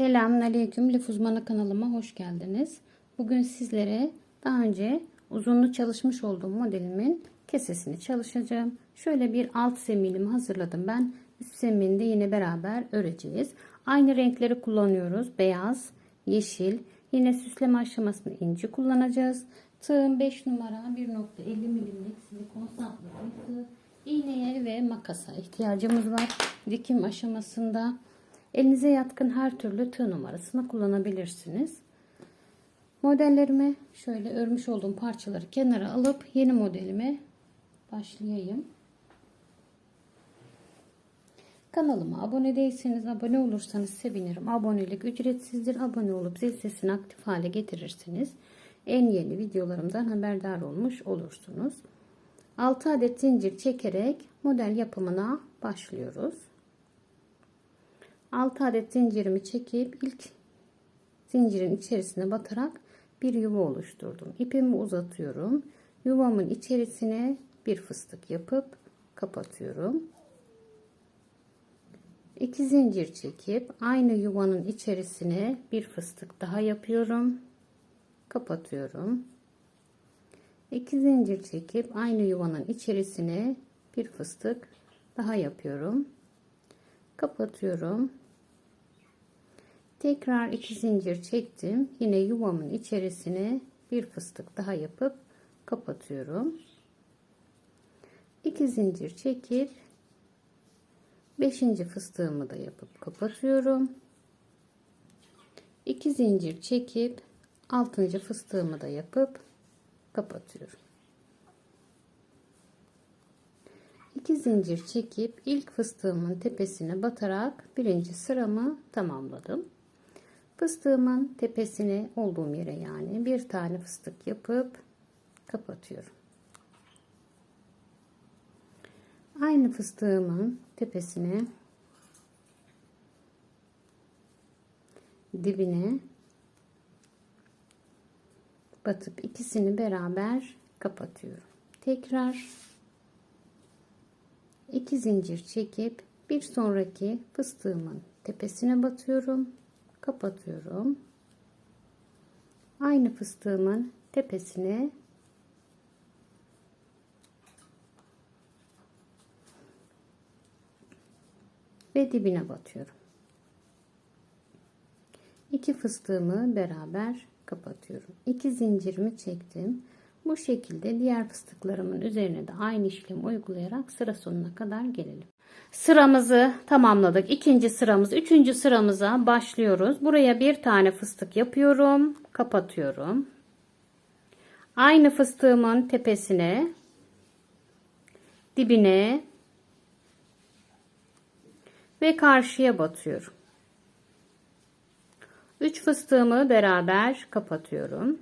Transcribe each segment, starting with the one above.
Selamünaleyküm Lif Uzmanı kanalıma hoş geldiniz. Bugün sizlere daha önce uzunlu çalışmış olduğum modelimin kesesini çalışacağım. Şöyle bir alt zeminimi hazırladım ben. Üst zeminde yine beraber öreceğiz. Aynı renkleri kullanıyoruz. Beyaz, yeşil. Yine süsleme aşamasında inci kullanacağız. Tığım 5 numara 1.50 milimlik silikon saplı bir tığ. İğneye ve makasa ihtiyacımız var. Dikim aşamasında elinize yatkın her türlü tığ numarasını kullanabilirsiniz. Modellerimi şöyle örmüş olduğum parçaları kenara alıp yeni modelime başlayayım. Kanalıma abone değilseniz abone olursanız sevinirim. Abonelik ücretsizdir. Abone olup zil sesini aktif hale getirirsiniz. En yeni videolarımdan haberdar olmuş olursunuz. 6 adet zincir çekerek model yapımına başlıyoruz. 6 adet zincirimi çekip ilk zincirin içerisine batarak bir yuva oluşturdum. İpimi uzatıyorum. Yuvamın içerisine bir fıstık yapıp kapatıyorum. 2 zincir çekip aynı yuvanın içerisine bir fıstık daha yapıyorum. Kapatıyorum. 2 zincir çekip aynı yuvanın içerisine bir fıstık daha yapıyorum. Kapatıyorum. Tekrar iki zincir çektim. Yine yuvamın içerisine bir fıstık daha yapıp kapatıyorum. 2 zincir çekip 5. fıstığımı da yapıp kapatıyorum. 2 zincir çekip 6. fıstığımı da yapıp kapatıyorum. 2 zincir çekip ilk fıstığımın tepesine batarak birinci sıramı tamamladım. Fıstığımın tepesine olduğum yere yani bir tane fıstık yapıp kapatıyorum. Aynı fıstığımın tepesine dibine batıp ikisini beraber kapatıyorum. Tekrar iki zincir çekip bir sonraki fıstığımın tepesine batıyorum. Kapatıyorum. Aynı fıstığımın tepesine ve dibine batıyorum. İki fıstığımı beraber kapatıyorum. İki zincirimi çektim. Bu şekilde diğer fıstıklarımın üzerine de aynı işlemi uygulayarak sıra sonuna kadar gelelim. Sıramızı tamamladık. İkinci sıramız, üçüncü sıramıza başlıyoruz. Buraya bir tane fıstık yapıyorum. Kapatıyorum. Aynı fıstığımın tepesine, dibine ve karşıya batıyorum. 3 fıstığımı beraber kapatıyorum.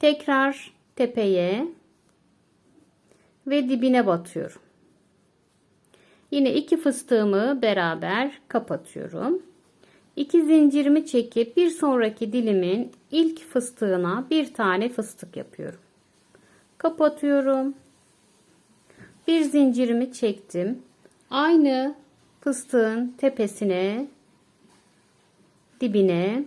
Tekrar tepeye ve dibine batıyorum. Yine iki fıstığımı beraber kapatıyorum. İki zincirimi çekip bir sonraki dilimin ilk fıstığına bir tane fıstık yapıyorum. Kapatıyorum. Bir zincirimi çektim. Aynı fıstığın tepesine dibine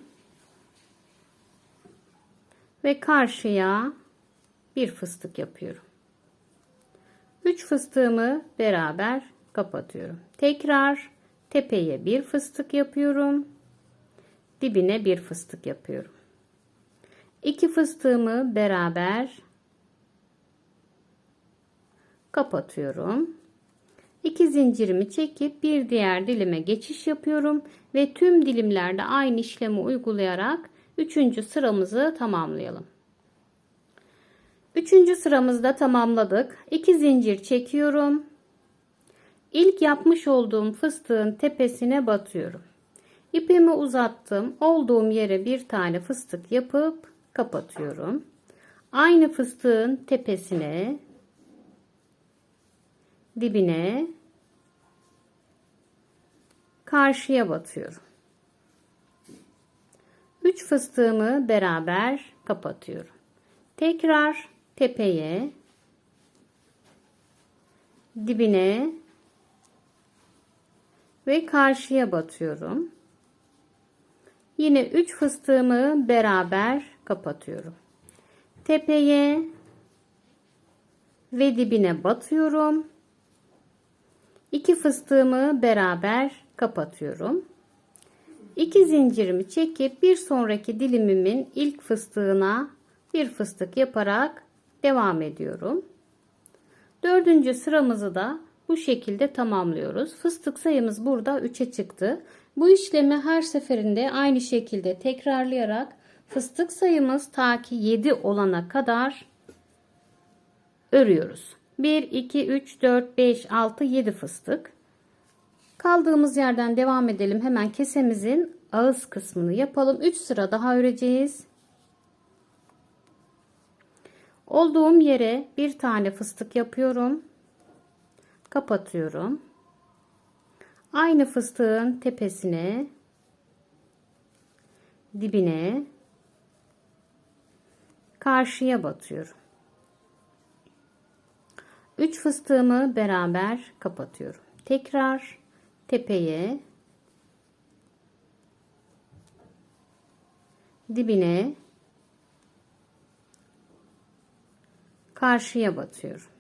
ve karşıya bir fıstık yapıyorum. 3 fıstığımı beraber kapatıyorum. Tekrar tepeye bir fıstık yapıyorum. Dibine bir fıstık yapıyorum. 2 fıstığımı beraber kapatıyorum. 2 zincirimi çekip bir diğer dilime geçiş yapıyorum ve tüm dilimlerde aynı işlemi uygulayarak 3. sıramızı tamamlayalım. 3. sıramızda tamamladık. 2 zincir çekiyorum. İlk yapmış olduğum fıstığın tepesine batıyorum. İpimi uzattım. Olduğum yere bir tane fıstık yapıp kapatıyorum. Aynı fıstığın tepesine dibine karşıya batıyorum. 3 fıstığımı beraber kapatıyorum. Tekrar tepeye dibine ve karşıya batıyorum. Yine 3 fıstığımı beraber kapatıyorum. Tepeye ve dibine batıyorum. 2 fıstığımı beraber kapatıyorum. 2 zincirimi çekip bir sonraki dilimimin ilk fıstığına bir fıstık yaparak devam ediyorum. Dördüncü sıramızı da bu şekilde tamamlıyoruz. Fıstık sayımız burada 3'e çıktı. Bu işlemi her seferinde aynı şekilde tekrarlayarak fıstık sayımız ta ki 7 olana kadar örüyoruz. 1, 2, 3, 4, 5, 6, 7 fıstık. Kaldığımız yerden devam edelim. Hemen kesemizin ağız kısmını yapalım. 3 sıra daha öreceğiz. Olduğum yere bir tane fıstık yapıyorum. Kapatıyorum. Aynı fıstığın tepesine dibine karşıya batıyorum. 3 fıstığımı beraber kapatıyorum. Tekrar tepeye dibine karşıya batıyorum.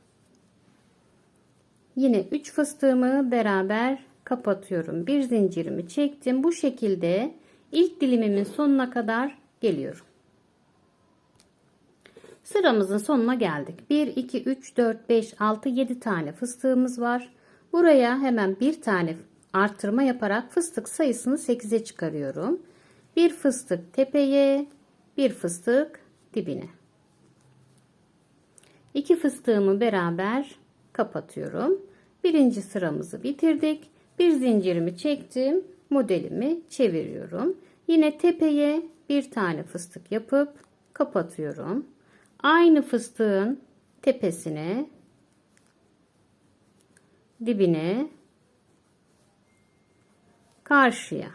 Yine 3 fıstığımı beraber kapatıyorum. Bir zincirimi çektim. Bu şekilde ilk dilimimin sonuna kadar geliyorum. Sıramızın sonuna geldik. 1, 2, 3, 4, 5, 6, 7 tane fıstığımız var. Buraya hemen bir tane artırma yaparak fıstık sayısını 8'e çıkarıyorum. Bir fıstık tepeye, bir fıstık dibine. İki fıstığımı beraber kapatıyorum. Birinci sıramızı bitirdik. Bir zincirimi çektim. Modelimi çeviriyorum. Yine tepeye bir tane fıstık yapıp kapatıyorum. Aynı fıstığın tepesine dibine karşıya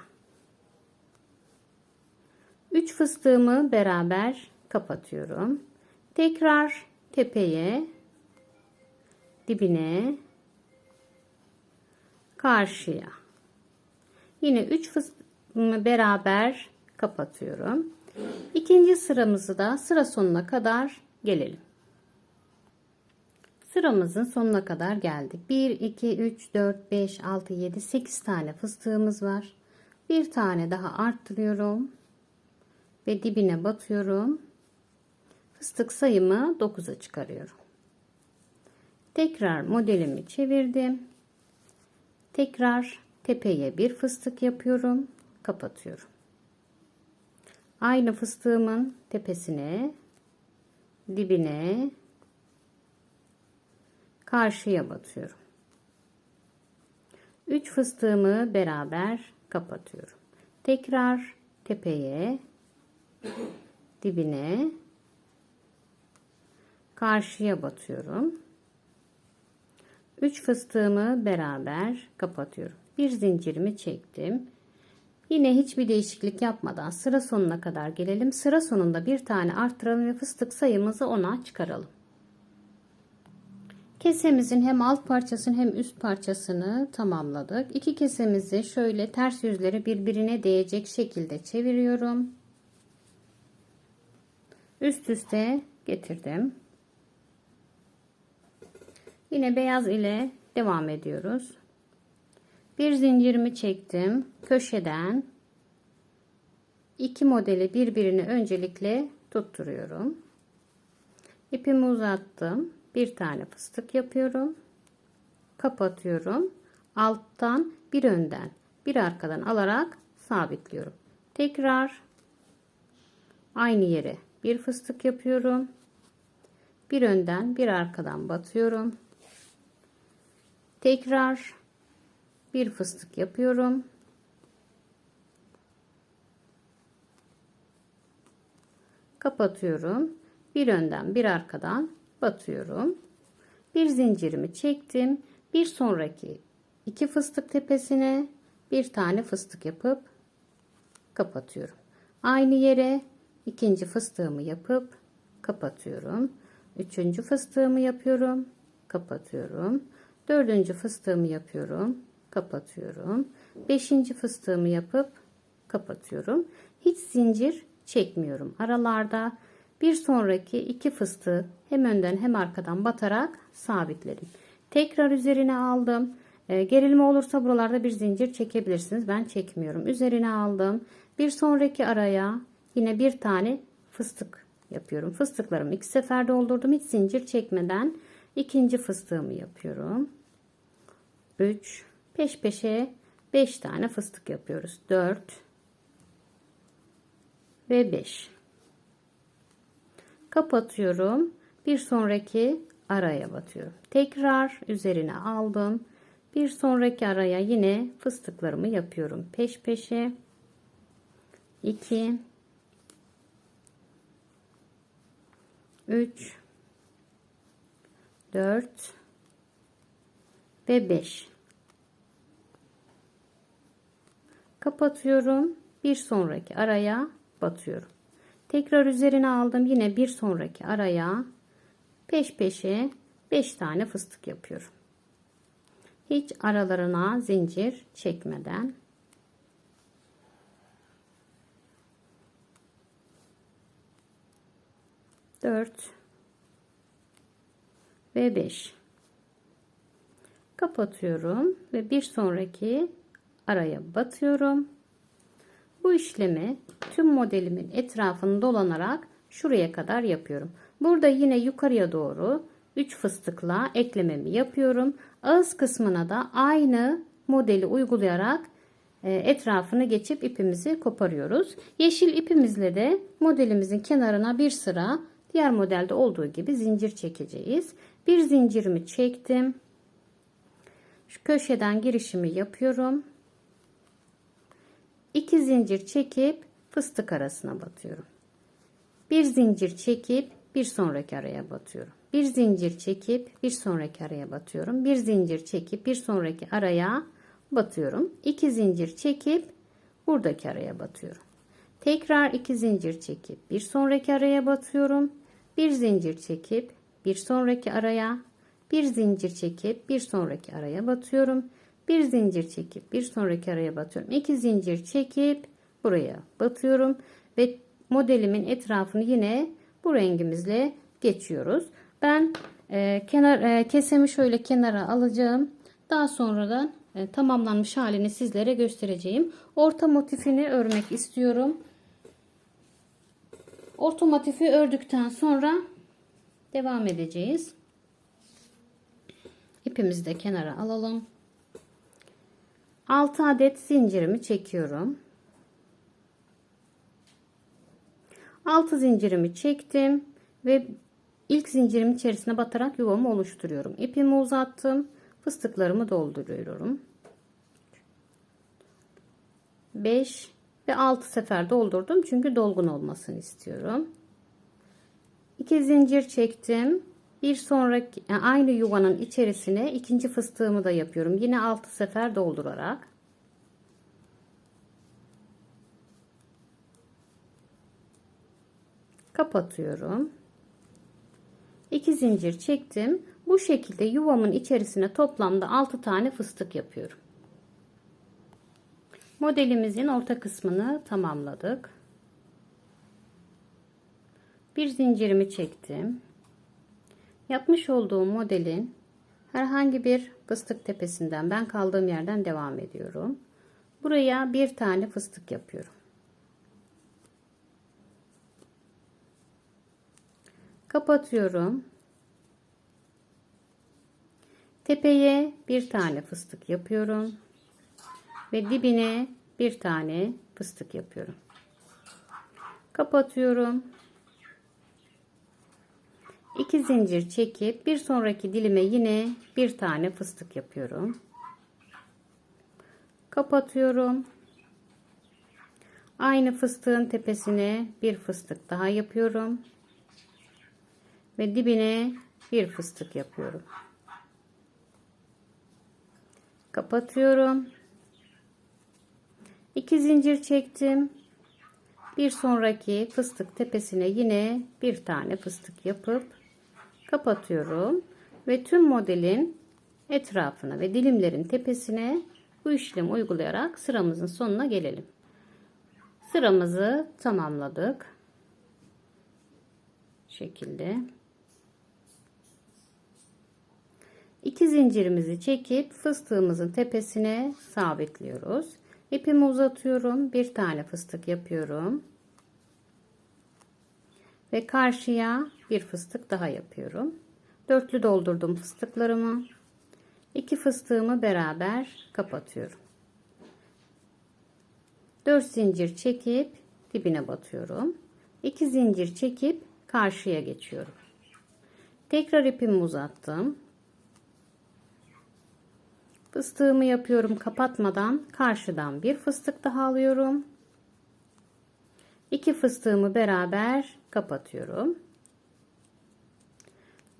3 fıstığımı beraber kapatıyorum. Tekrar tepeye dibine karşıya yine 3 fıstığımı beraber kapatıyorum. İkinci sıramızı da sıra sonuna kadar gelelim. Sıramızın sonuna kadar geldik. 1, 2, 3, 4, 5, 6, 7, 8 tane fıstığımız var. Bir tane daha arttırıyorum. Ve dibine batıyorum. Fıstık sayımı 9'a çıkarıyorum. Tekrar modelimi çevirdim. Tekrar tepeye bir fıstık yapıyorum. Kapatıyorum. Aynı fıstığımın tepesine, dibine, karşıya batıyorum. 3 fıstığımı beraber kapatıyorum. Tekrar tepeye, dibine, karşıya batıyorum. 3 fıstığımı beraber kapatıyorum. Bir zincirimi çektim. Yine hiçbir değişiklik yapmadan sıra sonuna kadar gelelim. Sıra sonunda bir tane arttıralım ve fıstık sayımızı 10'a çıkaralım. Kesemizin hem alt parçasını hem üst parçasını tamamladık. İki kesemizi şöyle ters yüzleri birbirine değecek şekilde çeviriyorum. Üst üste getirdim. Yine beyaz ile devam ediyoruz. Bir zincirimi çektim. Köşeden iki modeli birbirine öncelikle tutturuyorum. İpimi uzattım. Bir tane fıstık yapıyorum. Kapatıyorum. Alttan bir önden bir arkadan alarak sabitliyorum. Tekrar aynı yere bir fıstık yapıyorum. Bir önden bir arkadan batıyorum. Tekrar bir fıstık yapıyorum. Kapatıyorum. Bir önden bir arkadan batıyorum. Bir zincirimi çektim. Bir sonraki iki fıstık tepesine bir tane fıstık yapıp kapatıyorum. Aynı yere ikinci fıstığımı yapıp kapatıyorum. Üçüncü fıstığımı yapıyorum. Kapatıyorum. Dördüncü fıstığımı yapıyorum. Kapatıyorum. Beşinci fıstığımı yapıp kapatıyorum. Hiç zincir çekmiyorum. Aralarda bir sonraki iki fıstığı hem önden hem arkadan batarak sabitledim. Tekrar üzerine aldım. E, gerilme olursa buralarda bir zincir çekebilirsiniz. Ben çekmiyorum. Üzerine aldım. Bir sonraki araya yine bir tane fıstık yapıyorum. Fıstıklarımı iki sefer doldurdum. Hiç zincir çekmeden ikinci fıstığımı yapıyorum. 3 peş peşe 5 tane fıstık yapıyoruz. 4 ve 5 kapatıyorum. Bir sonraki araya batıyorum. Tekrar üzerine aldım. Bir sonraki araya yine fıstıklarımı yapıyorum. Peş peşe 2 3 4 ve 5 kapatıyorum. Bir sonraki araya batıyorum. Tekrar üzerine aldım. Yine bir sonraki araya peş peşe 5 tane fıstık yapıyorum. Hiç aralarına zincir çekmeden. Dört ve 5 kapatıyorum ve bir sonraki araya batıyorum. Bu işlemi tüm modelimin etrafını dolanarak şuraya kadar yapıyorum. Burada yine yukarıya doğru 3 fıstıkla eklememi yapıyorum. Ağız kısmına da aynı modeli uygulayarak e, etrafını geçip ipimizi koparıyoruz. Yeşil ipimizle de modelimizin kenarına bir sıra diğer modelde olduğu gibi zincir çekeceğiz. Bir zincirimi çektim. Şu köşeden girişimi yapıyorum. İki zincir çekip fıstık arasına batıyorum. Bir zincir çekip bir sonraki araya batıyorum. Bir zincir çekip bir sonraki araya batıyorum. Bir zincir çekip bir sonraki araya batıyorum. İki zincir çekip buradaki araya batıyorum. Tekrar iki zincir çekip bir sonraki araya batıyorum. Bir zincir çekip bir sonraki araya bir zincir çekip bir sonraki araya batıyorum. Bir zincir çekip bir sonraki araya batıyorum. İki zincir çekip buraya batıyorum ve modelimin etrafını yine bu rengimizle geçiyoruz. Ben e, kenar e, kesemi şöyle kenara alacağım. Daha sonradan e, tamamlanmış halini sizlere göstereceğim. Orta motifini örmek istiyorum. Orta motifi ördükten sonra devam edeceğiz. İpimizi de kenara alalım. 6 adet zincirimi çekiyorum. 6 zincirimi çektim ve ilk zincirimin içerisine batarak yuvamı oluşturuyorum. İpimi uzattım. Fıstıklarımı dolduruyorum. 5 ve 6 sefer doldurdum çünkü dolgun olmasını istiyorum. 2 zincir çektim. Bir sonraki yani aynı yuvanın içerisine ikinci fıstığımı da yapıyorum. Yine 6 sefer doldurarak. Kapatıyorum. 2 zincir çektim. Bu şekilde yuvamın içerisine toplamda 6 tane fıstık yapıyorum. Modelimizin orta kısmını tamamladık. Bir zincirimi çektim. Yapmış olduğum modelin herhangi bir fıstık tepesinden ben kaldığım yerden devam ediyorum. Buraya bir tane fıstık yapıyorum. Kapatıyorum. Tepeye bir tane fıstık yapıyorum. Ve dibine bir tane fıstık yapıyorum. Kapatıyorum. 2 zincir çekip bir sonraki dilime yine bir tane fıstık yapıyorum. Kapatıyorum. Aynı fıstığın tepesine bir fıstık daha yapıyorum. Ve dibine bir fıstık yapıyorum. Kapatıyorum. 2 zincir çektim. Bir sonraki fıstık tepesine yine bir tane fıstık yapıp kapatıyorum ve tüm modelin etrafına ve dilimlerin tepesine bu işlemi uygulayarak sıramızın sonuna gelelim. Sıramızı tamamladık. şekilde. İki zincirimizi çekip fıstığımızın tepesine sabitliyoruz. İpimi uzatıyorum. Bir tane fıstık yapıyorum. Ve karşıya bir fıstık daha yapıyorum. Dörtlü doldurdum fıstıklarımı. İki fıstığımı beraber kapatıyorum. 4 zincir çekip dibine batıyorum. 2 zincir çekip karşıya geçiyorum. Tekrar ipimi uzattım. Fıstığımı yapıyorum kapatmadan karşıdan bir fıstık daha alıyorum. İki fıstığımı beraber kapatıyorum.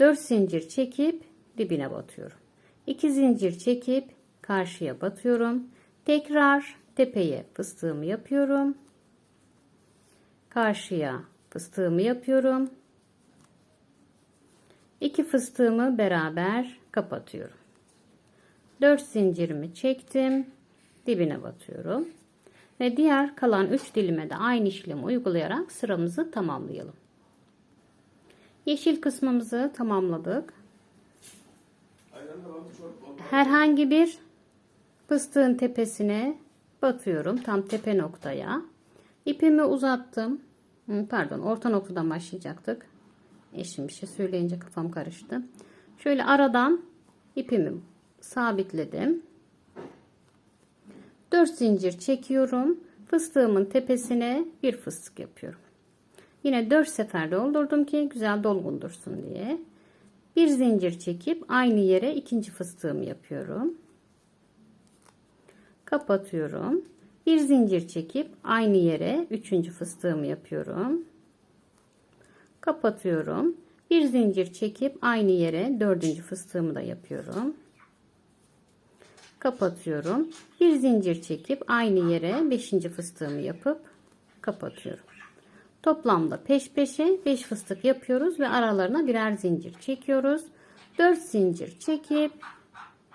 4 zincir çekip dibine batıyorum. 2 zincir çekip karşıya batıyorum. Tekrar tepeye fıstığımı yapıyorum. Karşıya fıstığımı yapıyorum. İki fıstığımı beraber kapatıyorum. 4 zincirimi çektim. Dibine batıyorum. Ve diğer kalan 3 dilime de aynı işlemi uygulayarak sıramızı tamamlayalım. Yeşil kısmımızı tamamladık. Herhangi bir fıstığın tepesine batıyorum. Tam tepe noktaya. İpimi uzattım. Pardon orta noktadan başlayacaktık. Eşim bir şey söyleyince kafam karıştı. Şöyle aradan ipimi sabitledim. 4 zincir çekiyorum. Fıstığımın tepesine bir fıstık yapıyorum. Yine 4 sefer doldurdum ki güzel dolgun dursun diye. Bir zincir çekip aynı yere ikinci fıstığımı yapıyorum. Kapatıyorum. Bir zincir çekip aynı yere üçüncü fıstığımı yapıyorum. Kapatıyorum. Bir zincir çekip aynı yere dördüncü fıstığımı da yapıyorum. Kapatıyorum. Bir zincir çekip aynı yere beşinci fıstığımı yapıp kapatıyorum. Toplamda peş peşe 5 fıstık yapıyoruz ve aralarına birer zincir çekiyoruz. 4 zincir çekip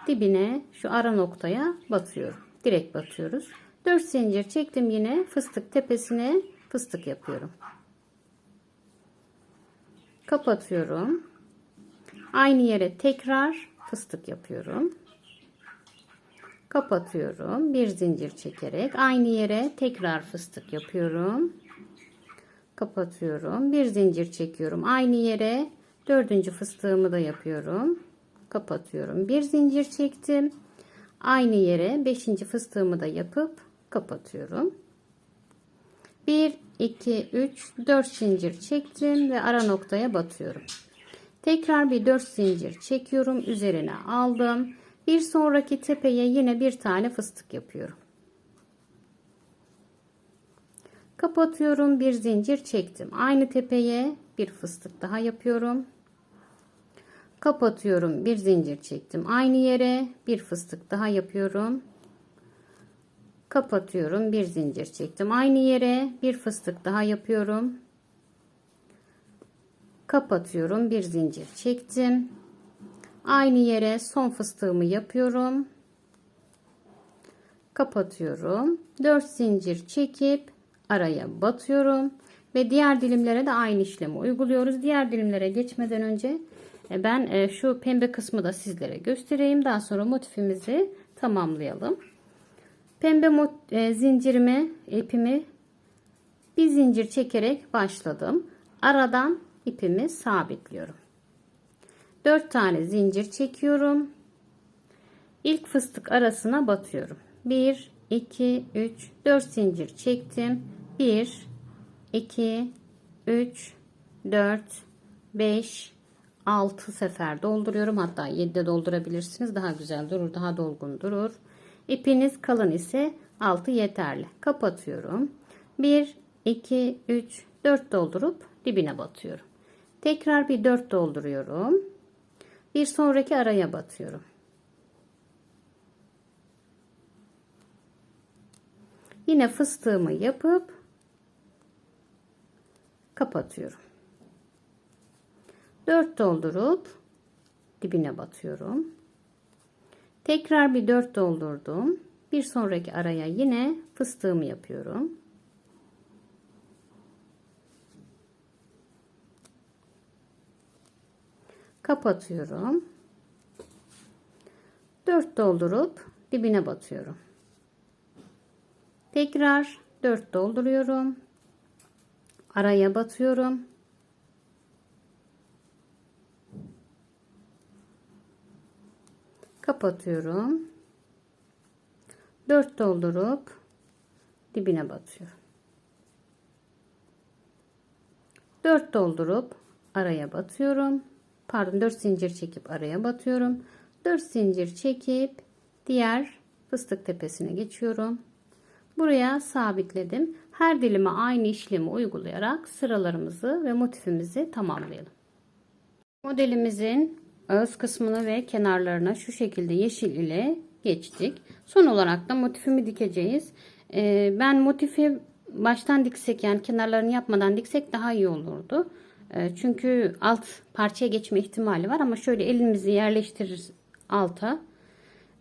dibine şu ara noktaya batıyorum. Direkt batıyoruz. 4 zincir çektim yine fıstık tepesine fıstık yapıyorum. Kapatıyorum. Aynı yere tekrar fıstık yapıyorum. Kapatıyorum. Bir zincir çekerek aynı yere tekrar fıstık yapıyorum kapatıyorum. Bir zincir çekiyorum. Aynı yere dördüncü fıstığımı da yapıyorum. Kapatıyorum. Bir zincir çektim. Aynı yere beşinci fıstığımı da yapıp kapatıyorum. 1, 2, 3, 4 zincir çektim ve ara noktaya batıyorum. Tekrar bir 4 zincir çekiyorum. Üzerine aldım. Bir sonraki tepeye yine bir tane fıstık yapıyorum. Kapatıyorum. Bir zincir çektim. Aynı tepeye bir fıstık daha yapıyorum. Kapatıyorum. Bir zincir çektim. Aynı yere bir fıstık daha yapıyorum. Kapatıyorum. Bir zincir çektim. Aynı yere bir fıstık daha yapıyorum. Kapatıyorum. Bir zincir çektim. Aynı yere son fıstığımı yapıyorum. Kapatıyorum. 4 zincir çekip araya batıyorum ve diğer dilimlere de aynı işlemi uyguluyoruz. Diğer dilimlere geçmeden önce e, ben e, şu pembe kısmı da sizlere göstereyim. Daha sonra motifimizi tamamlayalım. Pembe e, zincirimi, ipimi bir zincir çekerek başladım. Aradan ipimi sabitliyorum. 4 tane zincir çekiyorum. İlk fıstık arasına batıyorum. 1 2 3 4 zincir çektim 1 2 3 4 5 6 sefer dolduruyorum. Hatta 7'de doldurabilirsiniz. Daha güzel durur. Daha dolgun durur. İpiniz kalın ise 6 yeterli. Kapatıyorum. 1 2 3 4 doldurup dibine batıyorum. Tekrar bir 4 dolduruyorum. Bir sonraki araya batıyorum. Yine fıstığımı yapıp kapatıyorum. 4 doldurup dibine batıyorum. Tekrar bir 4 doldurdum. Bir sonraki araya yine fıstığımı yapıyorum. Kapatıyorum. 4 doldurup dibine batıyorum. Tekrar 4 dolduruyorum. Araya batıyorum. Kapatıyorum. 4 doldurup dibine batıyorum. 4 doldurup araya batıyorum. Pardon 4 zincir çekip araya batıyorum. 4 zincir çekip diğer fıstık tepesine geçiyorum. Buraya sabitledim. Her dilime aynı işlemi uygulayarak sıralarımızı ve motifimizi tamamlayalım. Modelimizin ağız kısmını ve kenarlarına şu şekilde yeşil ile geçtik. Son olarak da motifimi dikeceğiz. Ee, ben motifi baştan diksek yani kenarlarını yapmadan diksek daha iyi olurdu. Ee, çünkü alt parçaya geçme ihtimali var ama şöyle elimizi yerleştiririz alta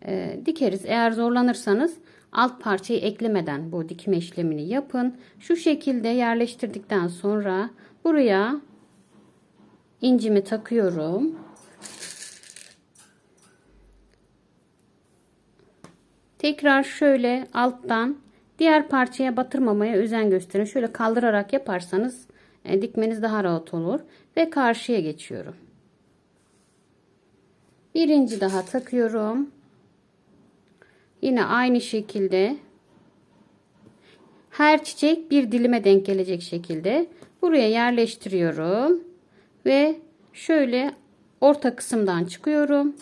e, dikeriz. Eğer zorlanırsanız alt parçayı eklemeden bu dikme işlemini yapın. Şu şekilde yerleştirdikten sonra buraya incimi takıyorum. Tekrar şöyle alttan diğer parçaya batırmamaya özen gösterin. Şöyle kaldırarak yaparsanız e, dikmeniz daha rahat olur. Ve karşıya geçiyorum. Birinci daha takıyorum. Yine aynı şekilde her çiçek bir dilime denk gelecek şekilde buraya yerleştiriyorum ve şöyle orta kısımdan çıkıyorum.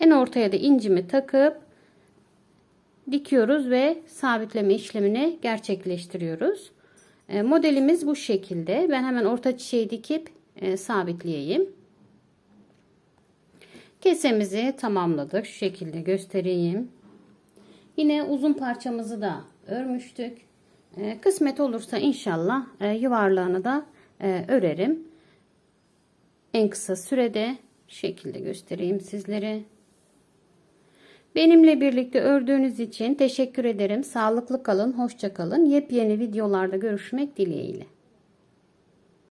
En ortaya da incimi takıp dikiyoruz ve sabitleme işlemini gerçekleştiriyoruz. E, modelimiz bu şekilde. Ben hemen orta çiçeği dikip e, sabitleyeyim. Kesemizi tamamladık. Şu şekilde göstereyim. Yine uzun parçamızı da örmüştük. E, kısmet olursa inşallah e, yuvarlağını da e, örerim. En kısa sürede şekilde göstereyim sizlere. Benimle birlikte ördüğünüz için teşekkür ederim. Sağlıklı kalın, hoşça kalın. Yepyeni videolarda görüşmek dileğiyle.